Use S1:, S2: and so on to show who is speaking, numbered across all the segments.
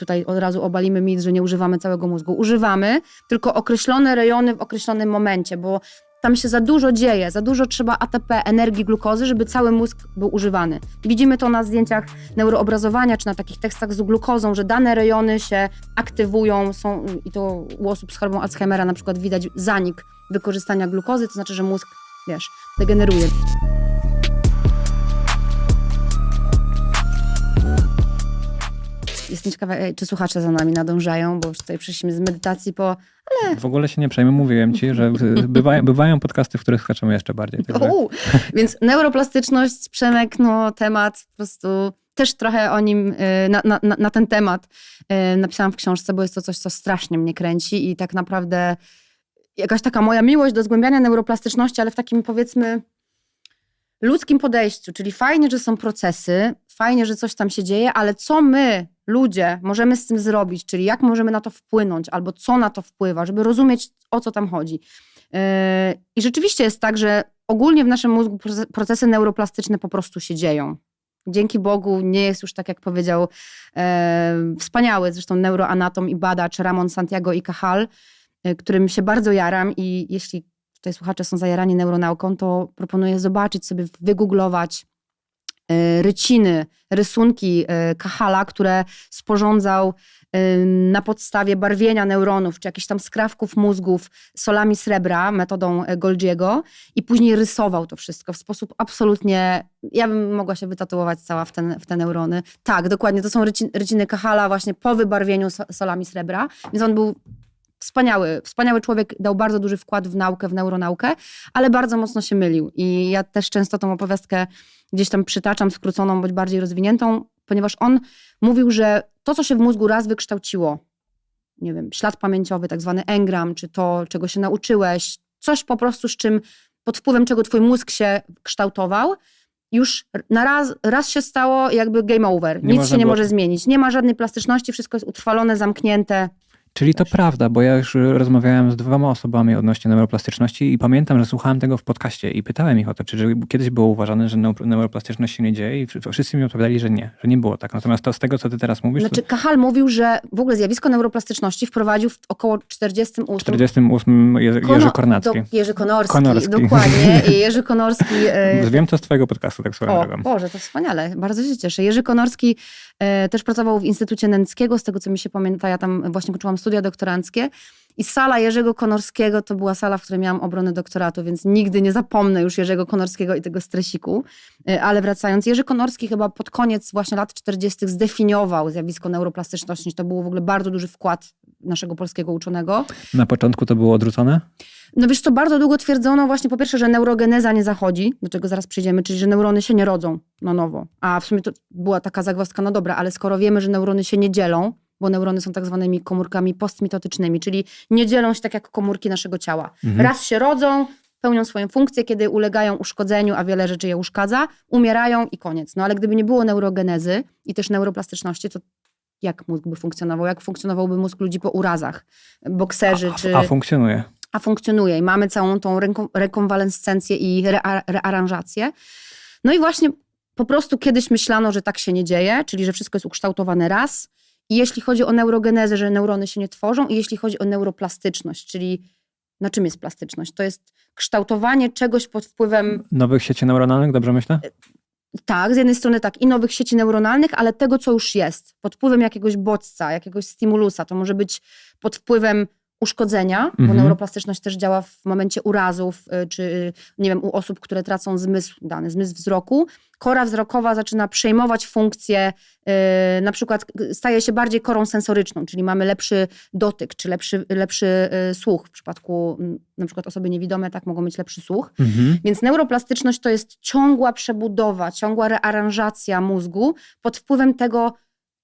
S1: tutaj od razu obalimy mit, że nie używamy całego mózgu. Używamy, tylko określone rejony w określonym momencie, bo tam się za dużo dzieje, za dużo trzeba ATP, energii, glukozy, żeby cały mózg był używany. Widzimy to na zdjęciach neuroobrazowania, czy na takich tekstach z glukozą, że dane rejony się aktywują, są, i to u osób z chorobą Alzheimera na przykład widać zanik wykorzystania glukozy, to znaczy, że mózg, wiesz, degeneruje. Jestem ciekawa, e, czy słuchacze za nami nadążają, bo już tutaj przyszliśmy z medytacji po...
S2: W ogóle się nie przejmuj, mówiłem ci, że bywają, bywają podcasty, w których skaczemy jeszcze bardziej. Także...
S1: Uu, więc neuroplastyczność, Przemek, no temat po prostu też trochę o nim, y, na, na, na ten temat y, napisałam w książce, bo jest to coś, co strasznie mnie kręci i tak naprawdę jakaś taka moja miłość do zgłębiania neuroplastyczności, ale w takim powiedzmy ludzkim podejściu, czyli fajnie, że są procesy, fajnie, że coś tam się dzieje, ale co my, ludzie, możemy z tym zrobić, czyli jak możemy na to wpłynąć, albo co na to wpływa, żeby rozumieć, o co tam chodzi. Yy, I rzeczywiście jest tak, że ogólnie w naszym mózgu procesy neuroplastyczne po prostu się dzieją. Dzięki Bogu nie jest już tak, jak powiedział e, wspaniały zresztą neuroanatom i badacz Ramon Santiago i Cajal, e, którym się bardzo jaram i jeśli tutaj słuchacze są zajarani neuronauką, to proponuję zobaczyć sobie, wygooglować e, ryciny, rysunki e, Kahala, które sporządzał e, na podstawie barwienia neuronów, czy jakichś tam skrawków mózgów solami srebra, metodą Golgiego i później rysował to wszystko w sposób absolutnie, ja bym mogła się wytatuować cała w, ten, w te neurony. Tak, dokładnie, to są ryciny Kahala właśnie po wybarwieniu solami srebra, więc on był wspaniały, wspaniały człowiek, dał bardzo duży wkład w naukę, w neuronaukę, ale bardzo mocno się mylił. I ja też często tą opowiastkę gdzieś tam przytaczam, skróconą bądź bardziej rozwiniętą, ponieważ on mówił, że to, co się w mózgu raz wykształciło, nie wiem, ślad pamięciowy, tak zwany engram, czy to, czego się nauczyłeś, coś po prostu, z czym, pod wpływem czego twój mózg się kształtował, już na raz, raz się stało jakby game over.
S2: Nie
S1: Nic się nie
S2: było-
S1: może zmienić. Nie ma żadnej plastyczności, wszystko jest utrwalone, zamknięte.
S2: Czyli to prawda, bo ja już rozmawiałem z dwoma osobami odnośnie neuroplastyczności i pamiętam, że słuchałem tego w podcaście i pytałem ich o to, czy kiedyś było uważane, że neu- neuroplastyczność się nie dzieje i wszyscy mi odpowiadali, że nie, że nie było tak. Natomiast to z tego, co ty teraz mówisz,
S1: Znaczy, Kahal mówił, że w ogóle zjawisko neuroplastyczności wprowadził w około 48
S2: to w 48 Jerzy,
S1: Kono-
S2: Jerzy Kornacki.
S1: Do, Jerzy Konorski,
S2: Konorski.
S1: dokładnie. Jerzy Konorski. e,
S2: Wiem to z twojego podcastu, tak swoją
S1: o,
S2: drogą.
S1: Boże, to wspaniale, bardzo się cieszę. Jerzy Konorski e, też pracował w Instytucie Nęckiego, z tego co mi się pamięta, ja tam właśnie kończyłam studia doktoranckie. I sala Jerzego Konorskiego to była sala, w której miałam obronę doktoratu, więc nigdy nie zapomnę już Jerzego Konorskiego i tego stresiku. E, Ale wracając, Jerzy Konorski chyba pod koniec właśnie lat 40. zdefiniował zjawisko neuroplastyczności. To był w ogóle bardzo duży wkład naszego polskiego uczonego.
S2: Na początku to było odrzucone?
S1: No wiesz co, bardzo długo twierdzono właśnie po pierwsze, że neurogeneza nie zachodzi, do czego zaraz przyjdziemy, czyli że neurony się nie rodzą na nowo. A w sumie to była taka zagwozdka, no dobra, ale skoro wiemy, że neurony się nie dzielą, bo neurony są tak zwanymi komórkami postmitotycznymi, czyli nie dzielą się tak jak komórki naszego ciała.
S2: Mhm.
S1: Raz się rodzą, pełnią swoją funkcję, kiedy ulegają uszkodzeniu, a wiele rzeczy je uszkadza, umierają i koniec. No ale gdyby nie było neurogenezy i też neuroplastyczności, to jak mózg by funkcjonował? Jak funkcjonowałby mózg ludzi po urazach? Bokserzy
S2: A,
S1: czy
S2: a funkcjonuje.
S1: a funkcjonuje i mamy całą tą rekonwalescencję i rea- rearanżację. No i właśnie po prostu kiedyś myślano, że tak się nie dzieje, czyli że wszystko jest ukształtowane raz. I jeśli chodzi o neurogenezę, że neurony się nie tworzą, i jeśli chodzi o neuroplastyczność, czyli na czym jest plastyczność? To jest kształtowanie czegoś pod wpływem,
S2: Nowych sieci neuronalnych, dobrze myślę?
S1: tak, z jednej strony tak, i nowych sieci neuronalnych, ale tego, co już jest, pod wpływem jakiegoś bodźca, jakiegoś stimulusa. To może być pod wpływem uszkodzenia, bo
S2: Mhm.
S1: neuroplastyczność też działa w momencie urazów, y, czy y, nie wiem, u osób, które tracą zmysł dany, zmysł wzroku. Kora wzrokowa zaczyna przejmować funkcję, y, na przykład y, staje się bardziej korą sensoryczną, czyli mamy lepszy dotyk, czy lepszy, lepszy y, słuch. W przypadku mm, na przykład osoby niewidome tak mogą mieć lepszy słuch.
S2: Mhm.
S1: Więc neuroplastyczność to jest ciągła przebudowa, ciągła rearanżacja mózgu pod wpływem tego,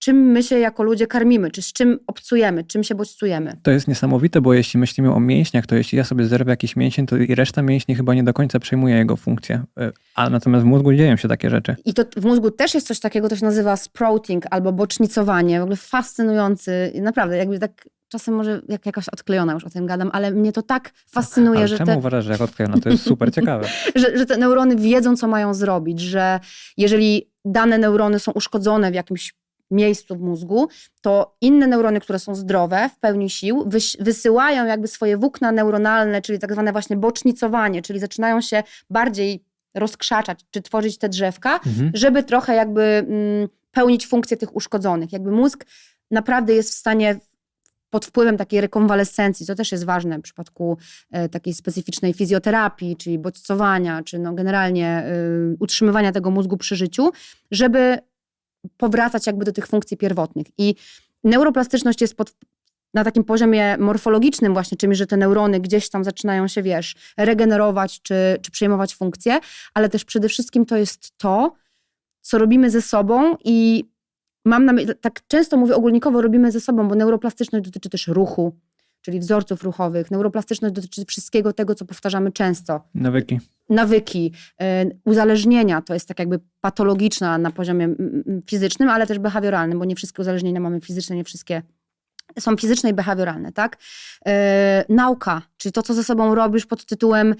S1: czym my się jako ludzie karmimy, czy z czym obcujemy, czym się bodźcujemy.
S2: To jest niesamowite, bo jeśli myślimy o mięśniach, to jeśli ja sobie zerwę jakiś mięsień, to i reszta mięśni chyba nie do końca przejmuje jego funkcję. Y, A natomiast w mózgu dzieją się takie rzeczy.
S1: I to w mózgu też jest coś takiego, to się nazywa sprouting albo bocznicowanie. W ogóle fascynujący. Naprawdę, jakby tak czasem może jak jakaś odklejona już o tym gadam, ale mnie to tak fascynuje,
S2: Ale
S1: że
S2: czemu
S1: te,
S2: uważasz, że jak odklejona? To jest super ciekawe.
S1: że, że te neurony wiedzą, co mają zrobić, że jeżeli dane neurony są uszkodzone w jakimś miejscu w mózgu, to inne neurony, które są zdrowe, w pełni sił, wysyłają jakby swoje włókna neuronalne, czyli tak zwane właśnie bocznicowanie, czyli zaczynają się bardziej rozkrzaczać, czy tworzyć te drzewka,
S2: Mhm.
S1: żeby trochę jakby mm, pełnić funkcję tych uszkodzonych. Jakby mózg naprawdę jest w stanie pod wpływem takiej rekonwalescencji, co też jest ważne w przypadku e, takiej specyficznej fizjoterapii, czyli bodźcowania, czy no generalnie y, utrzymywania tego mózgu przy życiu, żeby powracać jakby do tych funkcji pierwotnych. I neuroplastyczność jest pod, na takim poziomie morfologicznym właśnie, czymś, że te neurony gdzieś tam zaczynają się, wiesz, regenerować czy, czy przejmować funkcje, ale też przede wszystkim to jest to, co robimy ze sobą i mam na myśli, tak często mówię ogólnikowo, robimy ze sobą, bo neuroplastyczność dotyczy też ruchu, czyli wzorców ruchowych. Neuroplastyczność dotyczy wszystkiego tego, co powtarzamy często.
S2: Nawyki.
S1: Nawyki, y, uzależnienia, to jest tak jakby patologiczna na poziomie fizycznym, ale też behawioralnym, bo nie wszystkie uzależnienia mamy fizyczne, nie wszystkie są fizyczne i behawioralne, tak? Yy, nauka, czyli to, co ze sobą robisz pod tytułem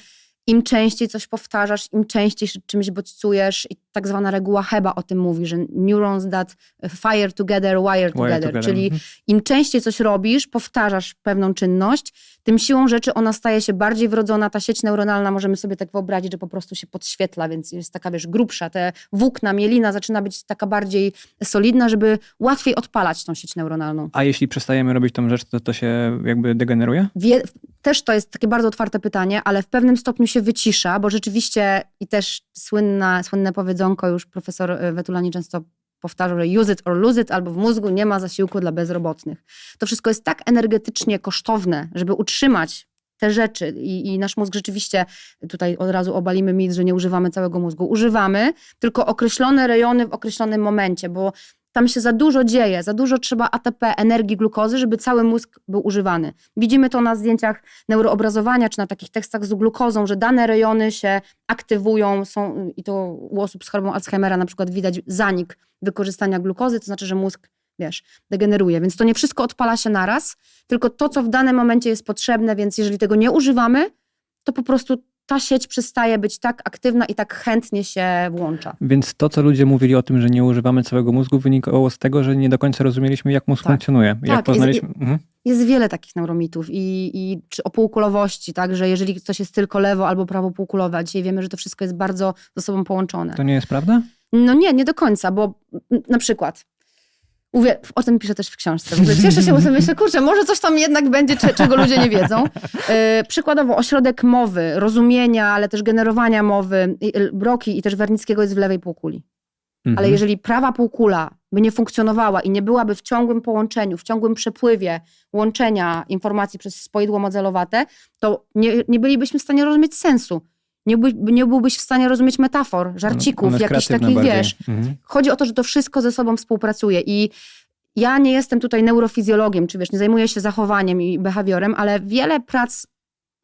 S1: im częściej coś powtarzasz, im częściej się czymś bodźcujesz i tak zwana reguła Heba o tym mówi, że neurons that fire together, wire together,
S2: together,
S1: czyli
S2: mhm.
S1: im częściej coś robisz, powtarzasz pewną czynność, tym siłą rzeczy ona staje się bardziej wrodzona, ta sieć neuronalna, możemy sobie tak wyobrazić, że po prostu się podświetla, więc jest taka, wiesz, grubsza, te włókna, mielina zaczyna być taka bardziej solidna, żeby łatwiej odpalać tą sieć neuronalną.
S2: A jeśli przestajemy robić tą rzecz, to to się jakby degeneruje?
S1: Wie, też to jest takie bardzo otwarte pytanie, ale w pewnym stopniu się wycisza, bo rzeczywiście i też słynna, słynne powiedzonko już profesor e, Wetulani często powtarzał, że use it or lose it, albo w mózgu nie ma zasiłku dla bezrobotnych. To wszystko jest tak energetycznie kosztowne, żeby utrzymać te rzeczy i, i nasz mózg rzeczywiście, tutaj od razu obalimy mit, że nie używamy całego mózgu. Używamy, tylko określone rejony w określonym momencie, bo tam się za dużo dzieje, za dużo trzeba ATP, energii, glukozy, żeby cały mózg był używany. Widzimy to na zdjęciach neuroobrazowania, czy na takich tekstach z glukozą, że dane rejony się aktywują, są, i to u osób z chorobą Alzheimera na przykład widać zanik wykorzystania glukozy, to znaczy, że mózg, wiesz, degeneruje. Więc to nie wszystko odpala się naraz, tylko to, co w danym momencie jest potrzebne, więc jeżeli tego nie używamy, to po prostu ta sieć przestaje być tak aktywna i tak chętnie się włącza.
S2: Więc to, co ludzie mówili o tym, że nie używamy całego mózgu, wynikało z tego, że nie do końca rozumieliśmy, jak mózg
S1: Tak.
S2: funkcjonuje. Jak
S1: Tak,
S2: poznaliśmy. Mhm.
S1: Jest wiele takich neuromitów i, i czy o półkulowości, tak, że jeżeli coś jest tylko lewo albo prawo półkulowe, a dzisiaj wiemy, że to wszystko jest bardzo ze sobą połączone.
S2: To nie jest prawda?
S1: No nie, nie do końca, bo na przykład Uwie, o tym piszę też w książce. W ogóle cieszę się, bo sobie myślę, kurczę, może coś tam jednak będzie, cze- czego ludzie nie wiedzą. Yy, przykładowo ośrodek mowy, rozumienia, ale też generowania mowy, Broki i też Wernickiego jest w lewej półkuli.
S2: Mhm.
S1: Ale jeżeli prawa półkula by nie funkcjonowała i nie byłaby w ciągłym połączeniu, w ciągłym przepływie łączenia informacji przez spoidło modelowate, to nie, nie bylibyśmy w stanie rozumieć sensu. Nie, by, nie byłbyś w stanie rozumieć metafor, żarcików,
S2: jest
S1: jakichś takich,
S2: bardziej.
S1: wiesz.
S2: Mhm.
S1: Chodzi o to, że to wszystko ze sobą współpracuje i ja nie jestem tutaj neurofizjologiem, czy wiesz, nie zajmuję się zachowaniem i behawiorem, ale wiele prac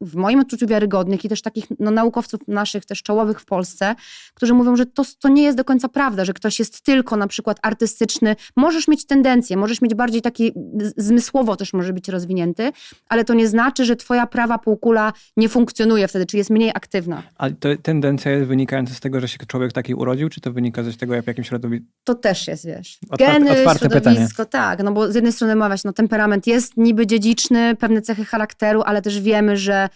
S1: w moim odczuciu wiarygodnych i też takich no, naukowców naszych też czołowych w Polsce, którzy mówią, że to, to nie jest do końca prawda, że ktoś jest tylko na przykład artystyczny. Możesz mieć tendencję, możesz mieć bardziej taki zmysłowo też może być rozwinięty, ale to nie znaczy, że twoja prawa półkula nie funkcjonuje wtedy, czy jest mniej aktywna.
S2: A to tendencja jest wynikająca z tego, że się człowiek taki urodził, czy to wynika z tego, jak w jakim środowisku?
S1: To też jest, wiesz.
S2: Otwarte-
S1: Geny,
S2: otwarte pytanie.
S1: środowisko, tak. No bo z jednej strony mawiać, no temperament jest niby dziedziczny, pewne cechy charakteru, ale też wiemy, że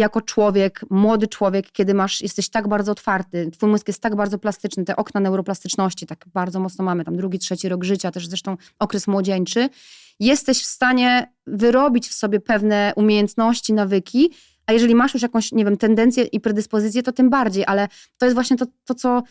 S1: jako człowiek, młody człowiek, kiedy masz, jesteś tak bardzo otwarty, twój mózg jest tak bardzo plastyczny, te okna neuroplastyczności tak bardzo mocno mamy, tam drugi, trzeci rok życia, też zresztą okres młodzieńczy, jesteś w stanie wyrobić w sobie pewne umiejętności, nawyki, a jeżeli masz już jakąś, nie wiem, tendencję i predyspozycję, to tym bardziej, ale to jest właśnie to, to co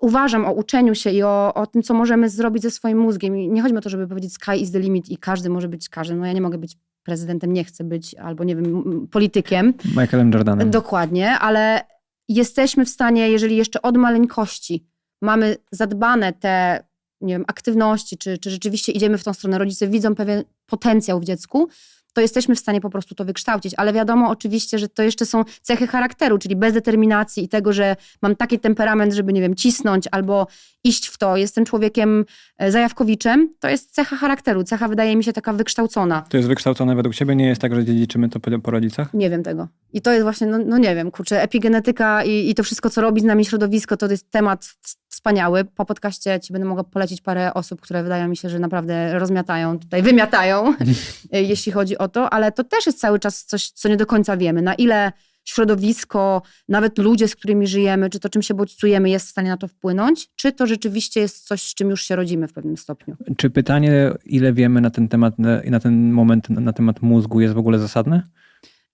S1: uważam o uczeniu się i o, o tym, co możemy zrobić ze swoim mózgiem. I nie chodzi o to, żeby powiedzieć sky is the limit i każdy może być każdym. No ja nie mogę być prezydentem, nie chcę być, albo nie wiem, politykiem.
S2: Michaelem Jordanem.
S1: Dokładnie, ale jesteśmy w stanie, jeżeli jeszcze od maleńkości mamy zadbane te nie wiem, aktywności, czy, czy rzeczywiście idziemy w tą stronę, rodzice widzą pewien potencjał w dziecku, to jesteśmy w stanie po prostu to wykształcić. Ale wiadomo oczywiście, że to jeszcze są cechy charakteru, czyli bez determinacji i tego, że mam taki temperament, żeby, nie wiem, cisnąć albo iść w to, jestem człowiekiem e, zajawkowiczem, to jest cecha charakteru. Cecha wydaje mi się taka wykształcona.
S2: To jest wykształcone według ciebie? Nie jest tak, że dziedziczymy to po, po rodzicach?
S1: Nie wiem tego. I to jest właśnie, no, no nie wiem, kurczę, epigenetyka i, i to wszystko, co robi z nami środowisko, to jest temat wspaniały. Po podcaście ci będę mogła polecić parę osób, które wydają mi się, że naprawdę rozmiatają, tutaj wymiatają, jeśli chodzi o to, ale to też jest cały czas coś, co nie do końca wiemy. Na ile środowisko, nawet ludzie, z którymi żyjemy, czy to czym się bodźcujemy, jest w stanie na to wpłynąć, czy to rzeczywiście jest coś, z czym już się rodzimy w pewnym stopniu.
S2: Czy pytanie, ile wiemy na ten temat, na, na ten moment na temat mózgu jest w ogóle zasadne?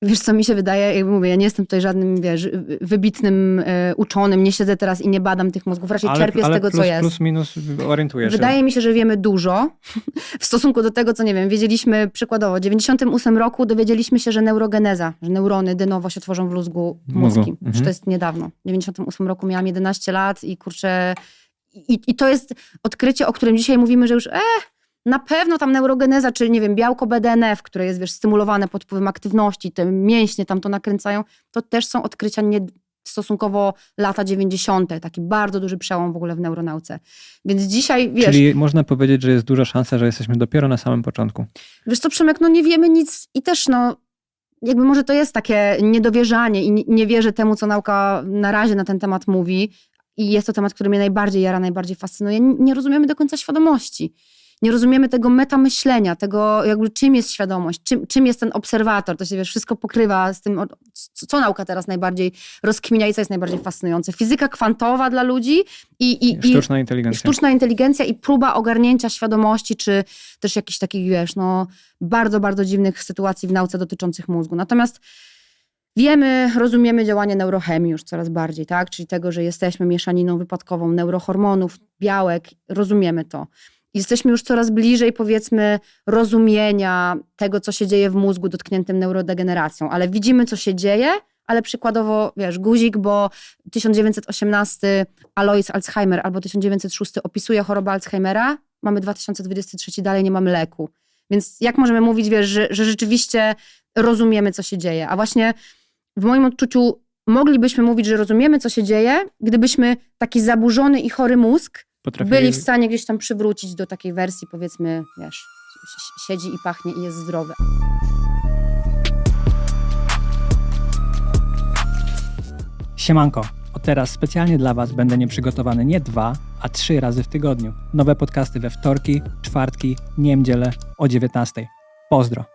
S1: Wiesz, co mi się wydaje, jakby mówię, ja nie jestem tutaj żadnym, wiesz, wybitnym e, uczonym, nie siedzę teraz i nie badam tych mózgów, raczej czerpię z tego,
S2: plus,
S1: co jest.
S2: plus minus orientujesz się.
S1: Wydaje mi się, że wiemy dużo w stosunku do tego, co nie wiem. Wiedzieliśmy przykładowo, w 98 roku dowiedzieliśmy się, że neurogeneza, że neurony de novo się tworzą w mózgu
S2: Mózgu, mhm.
S1: To jest niedawno. W 98 roku miałam 11 lat i kurczę... I, I to jest odkrycie, o którym dzisiaj mówimy, że już eh, na pewno tam neurogeneza, czyli nie wiem, białko BDNF, które jest wiesz, stymulowane pod wpływem aktywności, te mięśnie tam to nakręcają, to też są odkrycia nie, stosunkowo lata 90. Taki bardzo duży przełom w ogóle w neuronauce. Więc dzisiaj, wiesz,
S2: Czyli można powiedzieć, że jest duża szansa, że jesteśmy dopiero na samym początku.
S1: Wiesz co, Przemek, no nie wiemy nic i też no, jakby może to jest takie niedowierzanie i nie- wierzę temu, co nauka na razie na ten temat mówi i jest to temat, który mnie najbardziej jara, najbardziej fascynuje. Nie rozumiemy do końca świadomości. Nie rozumiemy tego metamyślenia, tego jakby czym jest świadomość, czym, czym jest ten obserwator. To się wiesz, wszystko pokrywa z tym, co, nauka teraz najbardziej rozkminia i co jest najbardziej fascynujące. Fizyka kwantowa dla ludzi i, i, i,
S2: Sztuczna
S1: i
S2: inteligencja.
S1: sztuczna inteligencja i próba ogarnięcia świadomości, czy też jakichś takich, wiesz, no, bardzo, bardzo dziwnych sytuacji w nauce dotyczących mózgu. Natomiast wiemy, rozumiemy działanie neurochemii już coraz bardziej, tak? Czyli tego, że jesteśmy mieszaniną wypadkową neurohormonów, białek, rozumiemy to. Jesteśmy już coraz bliżej, powiedzmy, rozumienia tego, co się dzieje w mózgu dotkniętym neurodegeneracją, ale widzimy, co się dzieje, ale przykładowo, wiesz, guzik, bo 1918 Alois Alzheimer albo 1906 opisuje chorobę Alzheimera, mamy 2023, dalej nie mamy leku. Więc jak możemy mówić, wiesz, że, że rzeczywiście rozumiemy, co się dzieje? A właśnie w moim odczuciu moglibyśmy mówić, że rozumiemy, co się dzieje, gdybyśmy taki zaburzony i chory mózg Byli w stanie gdzieś tam przywrócić do takiej wersji, powiedzmy, wiesz, si- siedzi i pachnie i jest zdrowy.
S3: Siemanko, od teraz specjalnie dla Was będę nieprzygotowany nie dwa, a trzy razy w tygodniu. Nowe podcasty we wtorki, czwartki, niedzielę o 19. Pozdro.